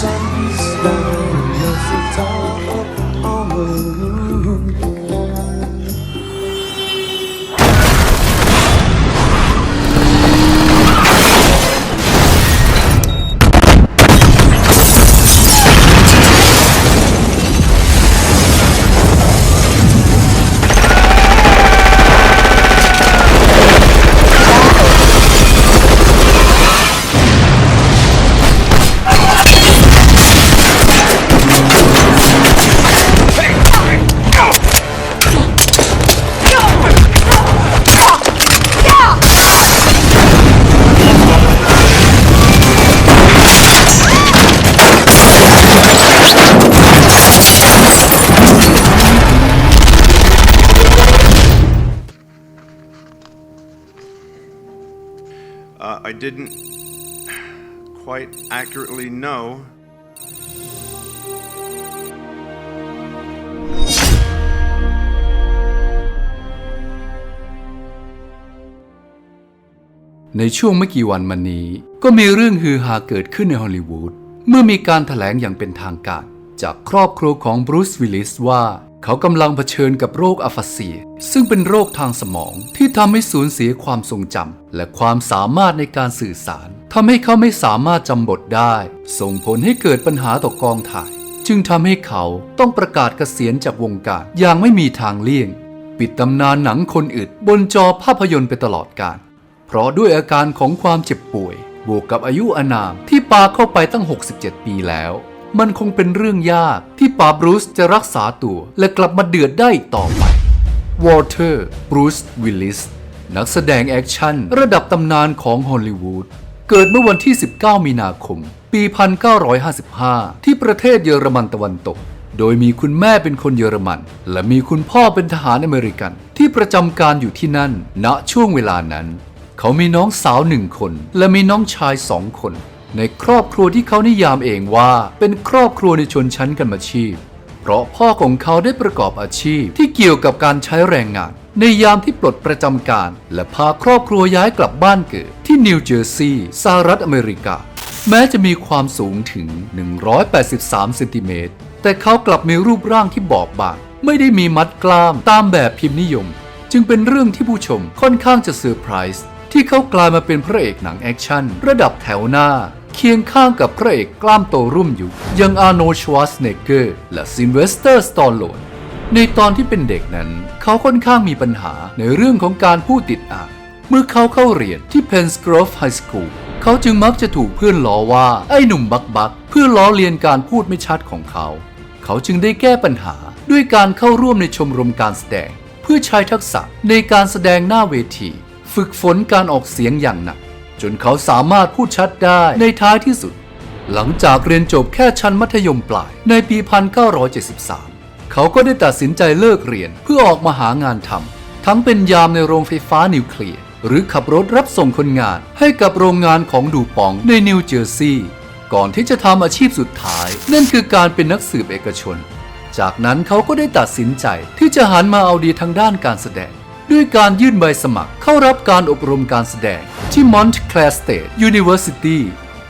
sun. I didn't quite accurately know ในช่วงไม่กี่วันมานี้ ก็มีเรื่องฮือฮาเกิดขึ้นในฮอลลีวูดเมื่อมีการถแถลงอย่างเป็นทางการ จากครอบครัวของบรูซวิลลิสว่า เขากำลังเผชิญกับโรคอะฟาเซีย ซึ่งเป็นโรคทางสมองที่ทำให้สูญเสียความทรงจำและความสามารถในการสื่อสารทำให้เขาไม่สามารถจำบทได้ ส่งผลให้เกิดปัญหาต่อกองถ่าย จึงทำให้เขาต้องประกาศเกษียณจากวงการอย่างไม่มีทางเลี่ยง ปิดตำนานหนังคนอึดบนจอภาพยนตร์ไปตลอดกาลเพราะด้วยอาการของความเจ็บป่วย บวกกับอายุอานามที่ปาเข้าไปตั้ง 67 ปีแล้ว มันคงเป็นเรื่องยากที่ปาบรูซจะรักษาตัวและกลับมาเดือดได้อีกต่อไป วอเตอร์บรูซวิลลิส นักแสดงแอคชั่น ระดับตำนานของฮอลลีวูด เกิดเมื่อวันที่ 19 มีนาคม ปี 1955 ที่ประเทศเยอรมันตะวันตก โดยมีคุณแม่เป็นคนเยอรมัน และมีคุณพ่อเป็นทหารอเมริกัน ที่ประจำการอยู่ที่นั่น ณ ช่วงเวลานั้น เขามีน้องสาวหนึ่งคน และมีน้องชายสองคน ในครอบครัวที่เขานิยามเองว่าเป็นครอบครัวในชนชั้นกรรมาชีพ เพราะพ่อของเขาได้ประกอบอาชีพที่เกี่ยวกับการใช้แรงงาน ในยามที่ปลดประจำการ และพาครอบครัวย้ายกลับบ้านเกิด ที่นิวเจอร์ซีย์สหรัฐอเมริกา แม้จะมีความสูงถึง 183เซนติเมตรแต่เขากลับมีรูปร่างที่บอบบางไม่ได้มีมัดกล้ามตามแบบพิมพ์นิยม จึงเป็นเรื่องที่ผู้ชมค่อนข้างจะเซอร์ไพรส์ที่เขากลายมาเป็นพระเอกหนังแอคชั่นระดับแถวหน้า เคียงข้างกับพระเอกกล้ามโตรุ่มอยู่ย่างอาร์โนชวาสเนเกอร์และซินเวสเตอร์สตอลโลนในตอนที่เป็นเด็กนั้น เขาค่อนข้างมีปัญหาในเรื่องของการพูดติดอ่างเมื่อเขาเข้าเรียนที่ Pensgrove High School เขาจึงมักจะถูกเพื่อนล้อว่า ไอ้หนุ่มบักบักเพื่อล้อเลียนการพูดไม่ชัดของเขา เขาจึงได้แก้ปัญหาด้วยการเข้าร่วมในชมรมการแสดง เพื่อใช้ทักษะในการแสดงหน้าเวที ฝึกฝนการออกเสียงอย่างหนัก จนเขาสามารถพูดชัดได้ในท้ายที่สุด หลังจากเรียนจบแค่ชั้นมัธยมปลายในปี 1973 เขาก็ได้ตัดสินใจเลิกเรียนเพื่อออกมาหางานทำทั้งเป็นยามในโรงไฟฟ้านิวเคลียร์หรือขับรถรับส่งคนงานให้กับโรงงานของดูปองในนิวเจอร์ซีย์ก่อนที่จะทำอาชีพสุดท้าย นั่นคือการเป็นนักสืบเอกชน จากนั้นเขาก็ได้ตัดสินใจที่จะหันมาเอาดีทางด้านการแสดง ด้วยการยื่นใบสมัครเข้ารับการอบรมการแสดงที่ Montclair State University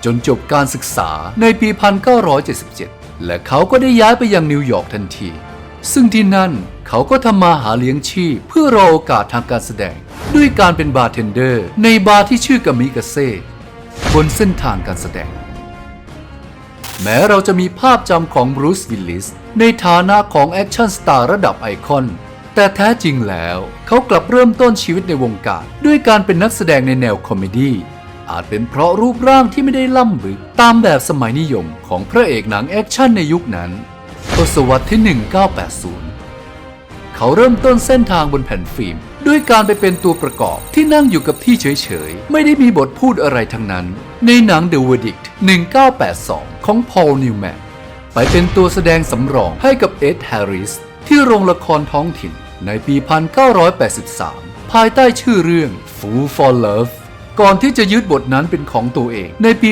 จนจบการศึกษาในปี 1977 และเขาก็ได้ย้ายไปยังนิวยอร์กทันที ซึ่งที่นั่นเขาก็ทำมาหาเลี้ยงชีพเพื่อรอโอกาสทางการแสดง ด้วยการเป็นบาร์เทนเดอร์ในบาร์ที่ชื่อกามิกาเซ่บนเส้นทางการแสดง แม้เราจะมีภาพจำของบรูซวิลลิสในฐานะของแอคชั่นสตาร์ระดับไอคอน แต่แท้จริงแล้ว เขากลับเริ่มต้นชีวิตในวงการ ด้วยการเป็นนักแสดงในแนวคอมเมดี้อาจเป็นเพราะรูปร่างที่ไม่ได้ล่ำบึก ตามแบบสมัยนิยมของพระเอกหนังแอคชั่นในยุคนั้นทศวรรษที่ 1980 เขาเริ่มต้นเส้นทางบนแผ่นฟิล์ม ด้วยการไปเป็นตัวประกอบที่นั่งอยู่กับที่เฉยๆ ไม่ได้มีบทพูดอะไรทั้งนั้น ในหนัง The Verdict 1982 ของ Paul Newman ไปเป็นตัวแสดงสำรองให้กับเอ็ดแฮร์ริสที่โรงละครท้องถิ่น ในปี 1983 ภายใต้ชื่อเรื่อง Fool for Love ก่อนที่จะยึดบทนั้นเป็นของตัวเองในปี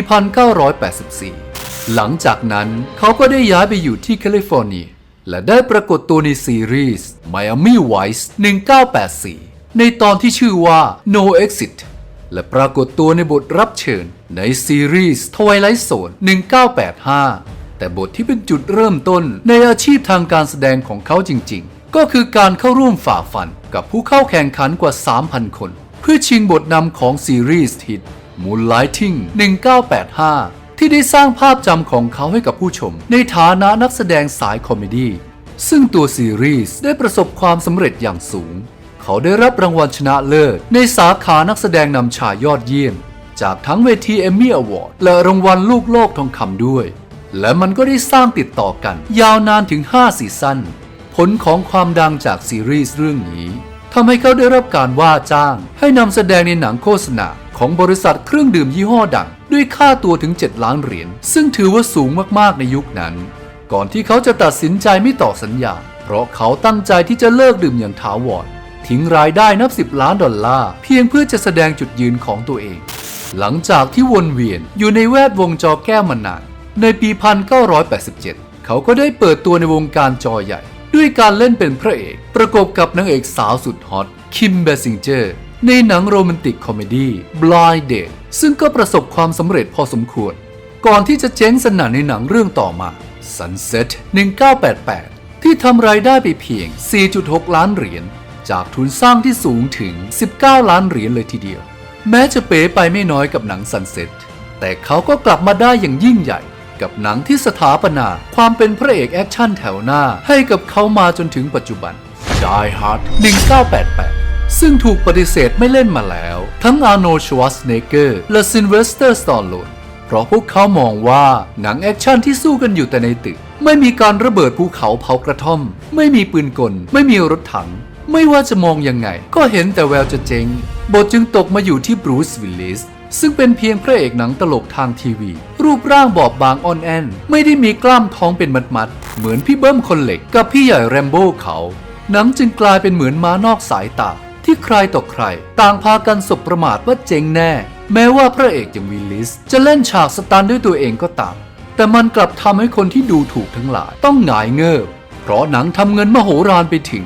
1984 หลังจากนั้นเขาก็ได้ย้ายไปอยู่ที่แคลิฟอร์เนีย และได้ปรากฏตัวในซีรีส์ Miami Vice 1984 ในตอนที่ชื่อว่า No Exit และปรากฏตัวในบทรับเชิญในซีรีส์ Twilight Zone 1985 แต่บทที่เป็นจุดเริ่มต้นในอาชีพทางการแสดงของเขาจริงๆ ก็คือการเข้าร่วมฝ่าฟันกับผู้เข้าแข่งขันกว่า 3,000 คน เพื่อชิงบทนำของซีรีส์ฮิต Moonlighting 1985 ที่ได้สร้างภาพจำของเขาให้กับผู้ชม ในฐานะนักแสดงสายคอมเมดี้ซึ่งตัวซีรีส์ได้ประสบความสำเร็จอย่างสูง เขาได้รับรางวัลชนะเลิศ ในสาขานักแสดงนำชายยอดเยี่ยม จากทั้งเวทีเอมมี่อวอร์ดและรางวัลลูกโลกทองคำด้วย และมันก็ได้สร้างติดต่อกัน ยาวนานถึง 5 ซีซั่น ผลของความดังจากซีรีส์เรื่องนี้ทำให้เขาได้รับการว่าจ้าง ให้นำแสดงในหนังโฆษณาของบริษัทเครื่องดื่มยี่ห้อดัง ด้วยค่าตัวถึง 7 ล้านเหรียญซึ่งถือว่าสูงมากๆในยุคนั้น ก่อนที่เขาจะตัดสินใจไม่ต่อสัญญา เพราะเขาตั้งใจที่จะเลิกดื่มอย่างถาวรทิ้งรายได้นับ 10 ล้านดอลลาร์เพียงเพื่อจะแสดงจุดยืนของตัวเอง หลังจากที่วนเวียนอยู่ในแวดวงจอแก้วมานานในปี 1987 เขาก็ได้เปิดตัวในวงการจอใหญ่ ด้วยการเล่นเป็นพระเอก ประกบกับนางเอกสาวสุดฮอต คิมเบสิงเจอร์ ในหนังโรแมนติกคอมเมดี้ Blind Date ซึ่งก็ประสบความสำเร็จพอสมควร ก่อนที่จะเจ๊งสนั่นในหนังเรื่องต่อมา Sunset 1988 ที่ทำรายได้ไปเพียง 4.6 ล้านเหรียญจากทุนสร้างที่สูงถึง 19 ล้านเหรียญเลยทีเดียว แม้จะเป๋ไปไม่น้อยกับหนัง Sunset แต่เขาก็กลับมาได้อย่างยิ่งใหญ่ กับหนังที่สถาปนา ความเป็นพระเอกแอคชั่นแถวหน้า ให้กับเขามาจนถึงปัจจุบัน Die Hard 1988 ซึ่งถูกปฏิเสธไม่เล่นมาแล้ว ทั้งอาร์โนชวัสเนเกอร์และซินเวสเตอร์สตอ l โลนเพราะพวกเขามองว่าหนังแอคชั่นที่สู้กันอยู่แต่ในตึก ไม่มีการระเบิดภูเขาเผากระท่อม ไม่มีปืนกล ไม่มีรถถัง ไม่ว่าจะมองยังไง ก็เห็นแต่แววจะเจ๊งบทจึงตกมาอยู่ที่บรูซวิลลิส ซึ่งเป็นเพียงพระเอกหนังตลกทางทีวี รูปร่างบอบบางอ่อนแอนไม่ได้มีกล้ามท้องเป็นมัดๆเหมือนพี่เบิ้มคนเหล็กกับพี่ใหญ่แรมโบ้เขาหนังจึงกลายเป็นเหมือนม้านอกสายตาที่ใครต่อใคร ต่างพากันสบประมาทว่าเจ๋งแน่ แม้ว่าพระเอกอย่างวิลลิส จะเล่นฉากสตันด้วยตัวเองก็ตาม แต่มันกลับทำให้คนที่ดูถูกทั้งหลายต้องหงายเงิบ เพราะหนังทำเงินมโหฬารไปถึง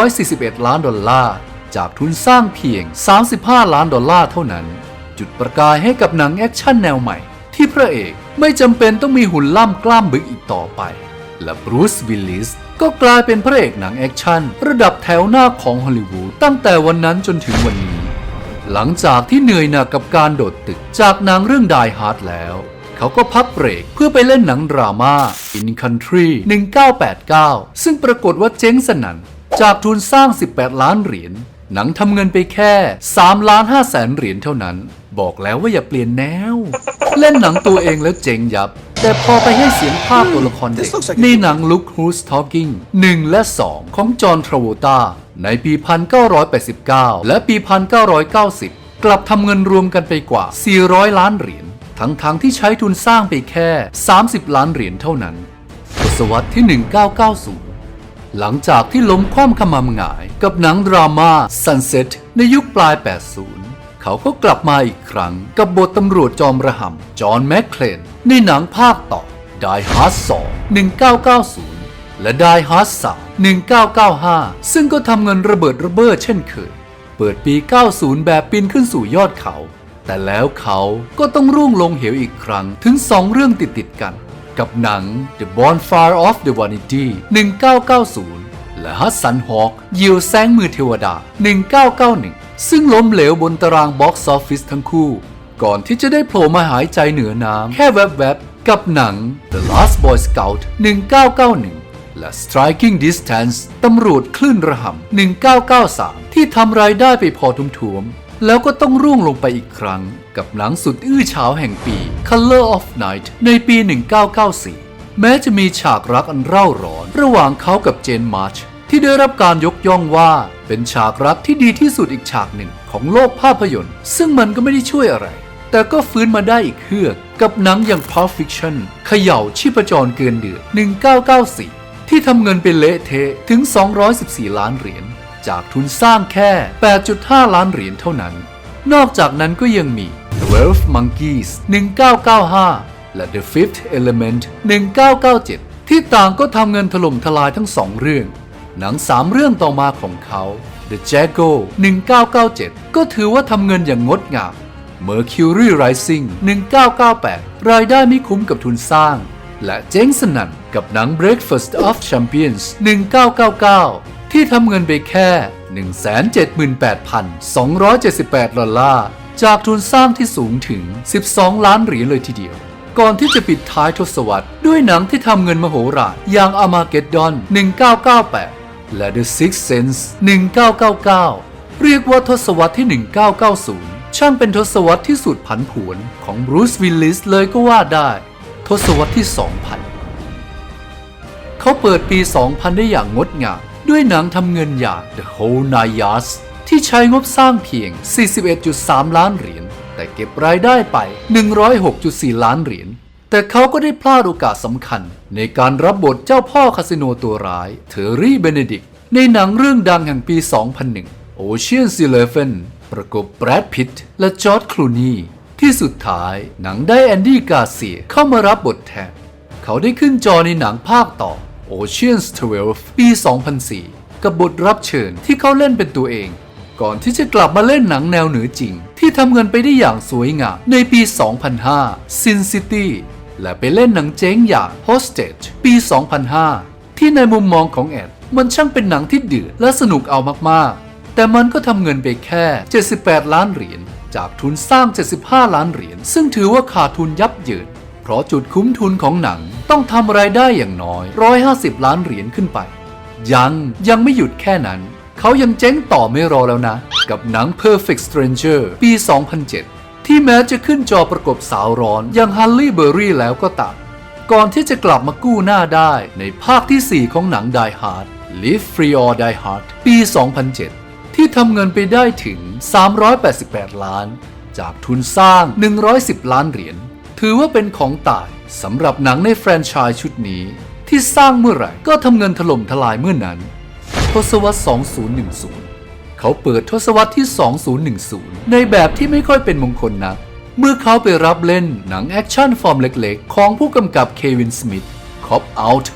141 ล้านดอลลาร์ จากทุนสร้างเพียง 35 ล้านดอลลาร์เท่านั้น จุดประกายให้กับหนังแอคชั่นแนวใหม่ ที่พระเอกไม่จำเป็นต้องมีหุ่นล่ำกล้ามบึกอีกต่อไป และบรูซวิลลิสก็กลายเป็นพระเอกหนังแอคชั่นระดับแถวหน้าของฮอลลีวูดตั้งแต่วันนั้นจนถึงวันนี้ หลังจากที่เหนื่อยหนักกับการโดดตึกจากหนังเรื่อง Die Hard แล้ว เขาก็พักเบรกเพื่อไปเล่นหนังดราม่า In Country 1989 ซึ่งปรากฏว่าเจ๊งสนั่นจากทุนสร้าง 18 ล้านเหรียญหนังทำเงินไปแค่ 3 ล้าน5แสนเหรียญเท่านั้น บอกแล้วว่าอย่าเปลี่ยนแนว เล่นหนังตัวเองแล้วเจ๊งยับ แต่พอไปให้เสียงภาคตัวละครเด็ก This looks like a ในหนัง Look Who's Talking 1 และ 2 ของจอห์นทราโวตาในปี 1989 และปี 1990 กลับทำเงินรวมกันไปกว่า 400 ล้านเหรียญทั้งๆทที่ใช้ทุนสร้างไปแค่ 30 ล้านเหรียญเท่านั้นทศวรรษที่ 1990 หลังจากที่ล้มคว่ำขมำหงายกับหนังดราม่า Sunset ในยุคปลาย 80 เขาก็กลับมาอีกครั้งกับบทตำรวจจอมระห่ำจอห์นแมคเคลนในหนังภาคต่อ Die Hard 2 1990 และ Die Hard 3 1995 ซึ่งก็ทำเงินระเบิดระเบ้อเช่นเคย เปิดปี 90 แบบปีนขึ้นสู่ยอดเขา แต่แล้วเขาก็ต้องร่วงลงเหวอีกครั้งถึง 2 เรื่องติดๆกัน กับหนัง The Bonfire of the Vanity 1990 และฮัสซันฮอคเหยี่ยวแสงมือเทวดา 1991 ซึ่งล้มเหลวบนตารางบ็อกซ์ออฟฟิศทั้งคู่ ก่อนที่จะได้โผล่มาหายใจเหนือน้ำแค่แวบๆ กับหนัง The Last Boy Scout 1991 และ Striking Distance ตำรวจคลื่นระห่ำ1993 ที่ทำรายได้ไปพอทุมๆแล้วก็ต้องร่วงลงไปอีกครั้ง กับหนังสุดอื้อฉาวแห่งปี Color of Night ในปี 1994 แม้จะมีฉากรักอันเร่าร้อน ระหว่างเขากับเจนมาร์ชที่ได้รับการยกย่องว่าเป็นฉากรักที่ดีที่สุดอีกฉากหนึ่งของโลกภาพยนตร์ ซึ่งมันก็ไม่ได้ช่วยอะไร แต่ก็ฟื้นมาได้อีกเฮือก กับหนังอย่าง Pulp Fiction เขย่าชีพจรเกินเดือด 1994 ที่ทำเงินเป็นเละเทะถึง 214 ล้านเหรียญ จากทุนสร้างแค่ 8.5 ล้านเหรียญเท่านั้น นอกจากนั้นก็ยังมี12 Monkeys 1995 และ The Fifth Element 1997 ที่ต่างก็ทำเงินถล่มทลายทั้งสองเรื่อง หนังสามเรื่องต่อมาของเขา The Jago 1997 ก็ถือว่าทำเงินอย่างงดงาม Mercury Rising 1998 รายได้ไม่คุ้มกับทุนสร้าง และเจ๊งสนั่นกับหนัง Breakfast of Champions 1999 ที่ทำเงินไปแค่ 178,278 ดอลลาร์ จากทุนสร้างที่สูงถึง 12 ล้านเหรียญเลยทีเดียว ก่อนที่จะปิดท้ายทศวรรษด้วยหนังที่ทำเงินมโหฬารอย่าง Armageddon 1998 และ The Sixth Sense 1999 เรียกว่าทศวรรษที่ 1990 ช่างเป็นทศวรรษที่สุดผันผวนของบรูซวิลลิสเลยก็ว่าได้ ทศวรรษที่ 2000 เขาเปิดปี 2000 ได้อย่างงดงามด้วยหนังทำเงินอย่าง The Whole Nine Yards ที่ใช้งบสร้างเพียง 41.3 ล้านเหรียญ แต่เก็บรายได้ไป 106.4 ล้านเหรียญ แต่เขาก็ได้พลาดโอกาสสำคัญ ในการรับบทเจ้าพ่อคาสิโนตัวร้ายเทอร์รี่เบเนดิกในหนังเรื่องดังแห่งปี 2001 Ocean's Eleven ประกบแบรดพิตต์และจอร์จคลูนีที่สุดท้ายหนังได้แอนดี้กาเซียเข้ามารับบทแทน เขาได้ขึ้นจอในหนังภาคต่อ Ocean's 12 ปี 2004 กับบทรับเชิญที่เขาเล่นเป็นตัวเอง ก่อนที่จะกลับมาเล่นหนังแนวเหนือจริง ที่ทำเงินไปได้อย่างสวยงามในปี 2005 Sin City และไปเล่นหนังเจ๊งอย่าง Hostage ปี 2005 ที่ในมุมมองของแอด มันช่างเป็นหนังที่เดือดและสนุกเอามากๆ แต่มันก็ทำเงินไปแค่ 78 ล้านเหรียญจากทุนสร้าง 75 ล้านเหรียญซึ่งถือว่าขาดทุนยับเยินเพราะจุดคุ้มทุนของหนังต้องทำรายได้อย่างน้อย 150 ล้านเหรียญขึ้นไป ยังยังไม่หยุดแค่นั้น เขายังเจ๊งต่อไม่รอแล้วนะ กับหนัง Perfect Stranger ปี 2007 ที่แม้จะขึ้นจอประกบสาวร้อนอย่างฮันลี่เบอร์รี่แล้วก็ตามก่อนที่จะกลับมากู้หน้าได้ในภาคที่ 4 ของหนัง Die Hard Live Free or Die Hard ปี 2007 ที่ทำเงินไปได้ถึง 388 ล้าน จากทุนสร้าง 110 ล้านเหรียญ ถือว่าเป็นของตายสำหรับหนังในแฟรนไชส์ชุดนี้ ที่สร้างเมื่อไหร่ก็ทำเงินถล่มทลายเมื่อนั้น ทศวรรษ 2010 เขาเปิดทศวรรษที่ 2010 ในแบบที่ไม่ค่อยเป็นมงคลนัก เมื่อเขาไปรับเล่นหนังแอคชั่นฟอร์มเล็กๆ ของผู้กำกับเควินสมิธ Cop Out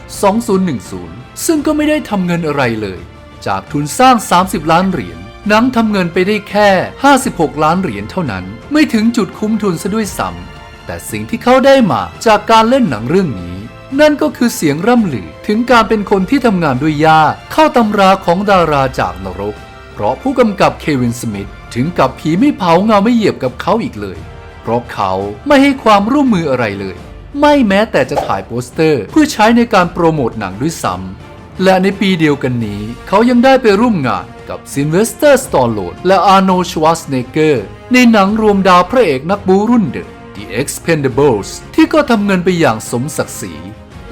2010 ซึ่งก็ไม่ได้ทำเงินอะไรเลย จากทุนสร้าง 30 ล้านเหรียญหนังทำเงินไปได้แค่ 56 ล้านเหรียญเท่านั้น ไม่ถึงจุดคุ้มทุนซะด้วยซ้ำแต่สิ่งที่เขาได้มาจากการเล่นหนังเรื่องนี้ นั่นก็คือเสียงร่ำลือถึงการเป็นคนที่ทำงานด้วยยาเข้าตำราของดาราจากนรก เพราะผู้กำกับเควินสมิธถึงกับผีไม่เผาเงาไม่เหยียบกับเขาอีกเลย เพราะเขาไม่ให้ความร่วมมืออะไรเลย ไม่แม้แต่จะถ่ายโปสเตอร์เพื่อใช้ในการโปรโมทหนังด้วยซ้ำและในปีเดียวกันนี้ เขายังได้ไปร่วมงานกับซินเวสเตอร์สตอร์โลนและอาร์โนชวาสเนเกอร์ในหนังรวมดาวพระเอกนักบูรุ่นเดอะ The Expendables ที่ก็ทำเงินไปอย่างสมศักดิ์ศรี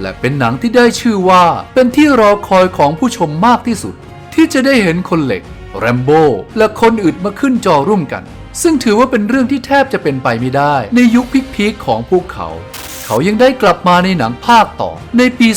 และเป็นหนังที่ได้ชื่อว่าเป็นที่รอคอยของผู้ชมมากที่สุด ที่จะได้เห็นคนเหล็กแรมโบ้และคนอื่นมาขึ้นจอร่วมกัน ซึ่งถือว่าเป็นเรื่องที่แทบจะเป็นไปไม่ได้ ในยุคพีคๆของพวกเขา เขายังได้กลับมาในหนังภาคต่อในปี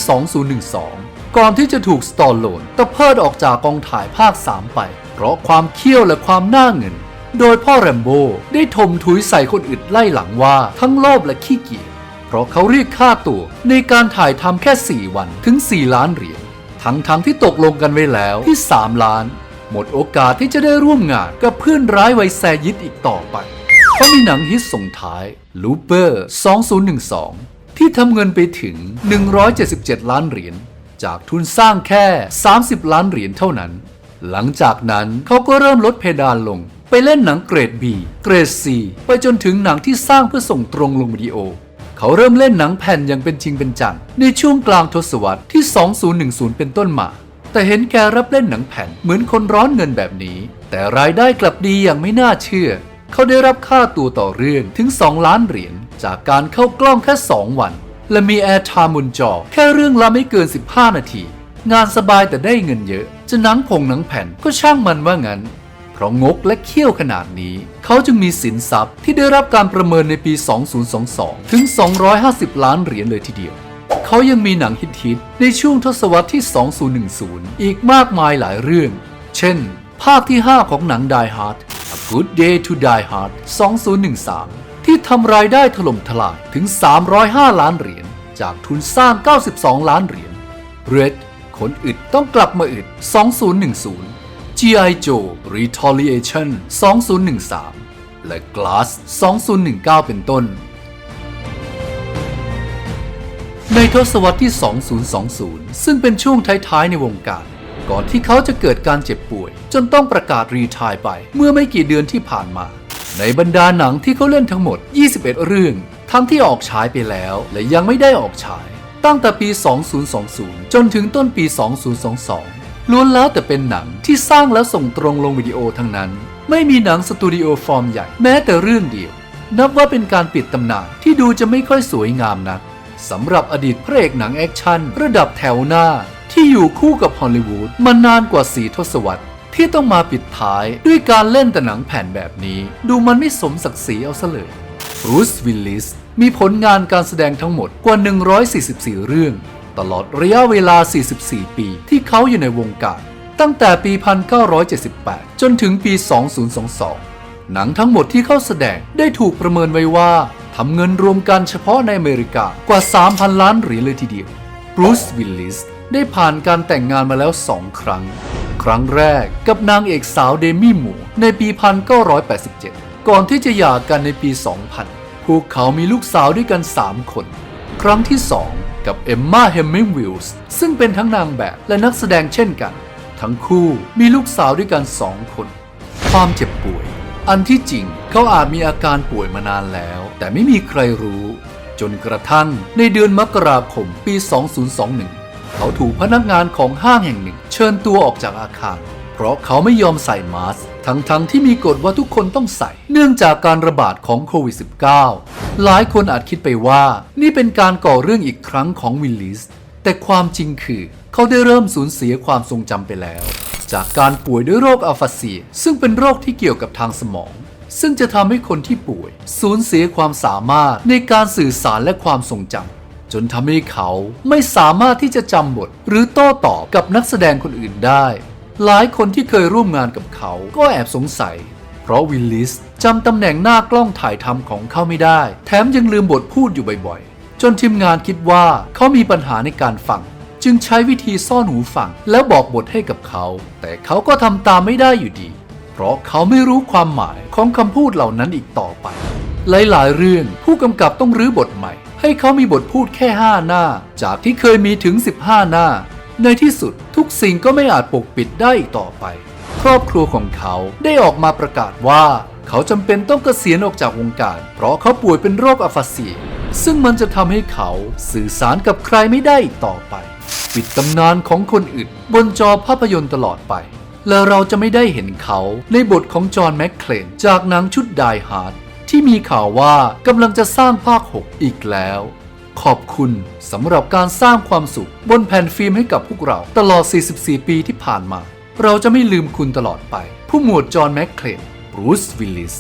2012 ก่อนที่จะถูกสตอลโลนตะเพิดออกจากกองถ่ายภาค 3 ไป เพราะความเคี่ยวและความหน้าเงิน โดยพ่อแรมโบ้ได้ถมถุยใส่คนอื่นไล่หลังว่าทั้งโลภและขี้เกียจเพราะเขาเรียกค่าตัวในการถ่ายทำแค่ 4 วันถึง 4 ล้านเหรียญทั้งๆที่ตกลงกันไว้แล้วที่ 3 ล้าน หมดโอกาสที่จะได้ร่วมงานกับเพื่อนร้ายวัยแซยิดอีกต่อไปเขามีหนังฮิตส่งท้าย Looper 2012 ที่ทำเงินไปถึง 177 ล้านเหรียญจากทุนสร้างแค่ 30 ล้านเหรียญเท่านั้น หลังจากนั้นเขาก็เริ่มลดเพดานลง ไปเล่นหนังเกรด B เกรด C ไปจนถึงหนังที่สร้างเพื่อส่งตรงลงวิดีโอ เขาเริ่มเล่นหนังแผ่นอย่างเป็นจริงเป็นจัง ในช่วงกลางทศวรรษที่ 2010 เป็นต้นมา แต่เห็นแกรับเล่นหนังแผ่นเหมือนคนร้อนเงินแบบนี้ แต่รายได้กลับดีอย่างไม่น่าเชื่อ เขาได้รับค่าตัวต่อเรื่องถึง 2 ล้านเหรียญจากการเข้ากล้องแค่ 2 วัน และมีแอร์ไทม์บนจอ แค่เรื่องละไม่เกิน 15 นาที งานสบายแต่ได้เงินเยอะ จะหนังผงหนังแผ่นก็ช่างมันว่างั้น ราะงกและเขี้ยวขนาดนี้ เขาจึงมีสินทรัพย์ที่ได้รับการประเมินในปี 2022 ถึง 250 ล้านเหรียญเลยทีเดียว เขายังมีหนังฮิตๆในช่วงทศวรรษที่ 2010 อีกมากมายหลายเรื่อง เช่น ภาคที่ 5 ของหนัง Die Hard A Good Day to Die Hard 2013 ที่ทำรายได้ถล่มทลายถึง 305 ล้านเหรียญจากทุนสร้าง 92 ล้านเหรียญ Red คนอึดต้องกลับมาอึด 2010 G.I. Joe Retaliation 2013 และ Glass 2019 เป็นต้น ในทศวรรษที่ 2020 ซึ่งเป็นช่วงท้ายๆ ในวงการ ก่อนที่เขาจะเกิดการเจ็บป่วย จนต้องประกาศรีทายไปเมื่อไม่กี่เดือนที่ผ่านมา ในบรรดาหนังที่เขาเล่นทั้งหมด 21 เรื่องทั้งที่ออกฉายไปแล้วและยังไม่ได้ออกฉาย ตั้งแต่ปี 2020 จนถึงต้นปี 2022 ล้วนแล้วแต่เป็นหนังที่สร้างแล้วส่งตรงลงวิดีโอทั้งนั้น ไม่มีหนังสตูดิโอฟอร์มใหญ่แม้แต่เรื่องเดียว นับว่าเป็นการปิดตำนานที่ดูจะไม่ค่อยสวยงามนักสำหรับอดีตพระเอกหนังแอคชั่นระดับแถวหน้า ที่อยู่คู่กับฮอลลีวูดมานานกว่าสีทศวรรษที่ต้องมาปิดท้ายด้วยการเล่นแต่หนังแผ่นแบบนี้ ดูมันไม่สมศักดิ์ศรีเอาซะเลยบรูซวิลลิสมีผลงานการแสดงทั้งหมดกว่า 144 เรื่อง ตลอดระยะเวลา 44 ปี ที่เขาอยู่ในวงการ ตั้งแต่ปี 1978 จนถึงปี 2022 หนังทั้งหมดที่เขาแสดงได้ถูกประเมินไว้ว่าทำเงินรวมกันเฉพาะในอเมริกากว่า 3,000 ล้านเหรียญเลยทีเดียวบรูซวิลลิสได้ผ่านการแต่งงานมาแล้ว2ครั้ง ครั้งแรกกับนางเอกสาวเดมี่หมูในปี 1987 ก่อนที่จะหย่ากันในปี 2000 พวกเขามีลูกสาวด้วยกัน 3 คน ครั้งที่ 2 กับเอมมาเฮมมิงวิลส์ซึ่งเป็นทั้งนางแบบและนักแสดงเช่นกัน ทั้งคู่มีลูกสาวด้วยกัน2คน ความเจ็บป่วย อันที่จริงเขาอาจมีอาการป่วยมานานแล้ว แต่ไม่มีใครรู้ จนกระทั่งในเดือนมกราคมปี 2021 เขาถูกพนักงานของห้างแห่งหนึ่ง เชิญตัวออกจากอาคาร เพราะเขาไม่ยอมใส่มาสก์ ทั้งๆทที่มีกฎว่าทุกคนต้องใส่ เนื่องจากการระบาดของโควิด -19 หลายคนอาจคิดไปว่า นี่เป็นการก่อเรื่องอีกครั้งของวิลลิส แต่ความจริงคือ เขาได้เริ่มสูญเสียความทรงจำไปแล้ว จากการป่วยด้วยโรคอัลฟาเซียซึ่งเป็นโรคที่เกี่ยวกับทางสมอง ซึ่งจะทำให้คนที่ป่วย สูญเสียความสามารถในการสื่อสารและความทรงจำจนทำให้เขาไม่สามารถที่จะจำบท หรือโต้ตอบกับนักแสดงคนอื่นได้ หลายคนที่เคยร่วมงานกับเขาก็แอบสงสัย เพราะวิลลิสจำตำแหน่งหน้ากล้องถ่ายทำของเขาไม่ได้ แถมยังลืมบทพูดอยู่บ่อยๆ จนทีมงานคิดว่าเขามีปัญหาในการฟัง จึงใช้วิธีซ่อนหูฟังแล้วบอกบทให้กับเขา แต่เขาก็ทำตามไม่ได้อยู่ดี เพราะเขาไม่รู้ความหมายของคำพูดเหล่านั้นอีกต่อไป หลายๆ เรื่องผู้กำกับต้องรื้อบทใหม่ ให้เขามีบทพูดแค่ 5 หน้า จากที่เคยมีถึง 15 หน้า ในที่สุดทุกสิ่งก็ไม่อาจปกปิดได้อีกต่อไป ครอบครัวของเขาได้ออกมาประกาศว่า เขาจำเป็นต้องเกษียณออกจากวงการ เพราะเขาป่วยเป็นโรคอัฟาซีซึ่งมันจะทำให้เขาสื่อสารกับใครไม่ได้อีกต่อไป ปิดตำนานของคนอื่นบนจอภาพยนตร์ตลอดไป และเราจะไม่ได้เห็นเขาในบทของจอห์นแมคเคลนจากหนังชุด Die Hard ที่มีข่าวว่ากำลังจะสร้างภาค 6 อีกแล้ว ขอบคุณสำหรับการสร้างความสุข บนแผ่นฟิล์มให้กับพวกเราตลอด 44 ปีที่ผ่านมา เราจะไม่ลืมคุณตลอดไป ผู้หมวดจอห์นแมคเคลนบรูซวิลลิส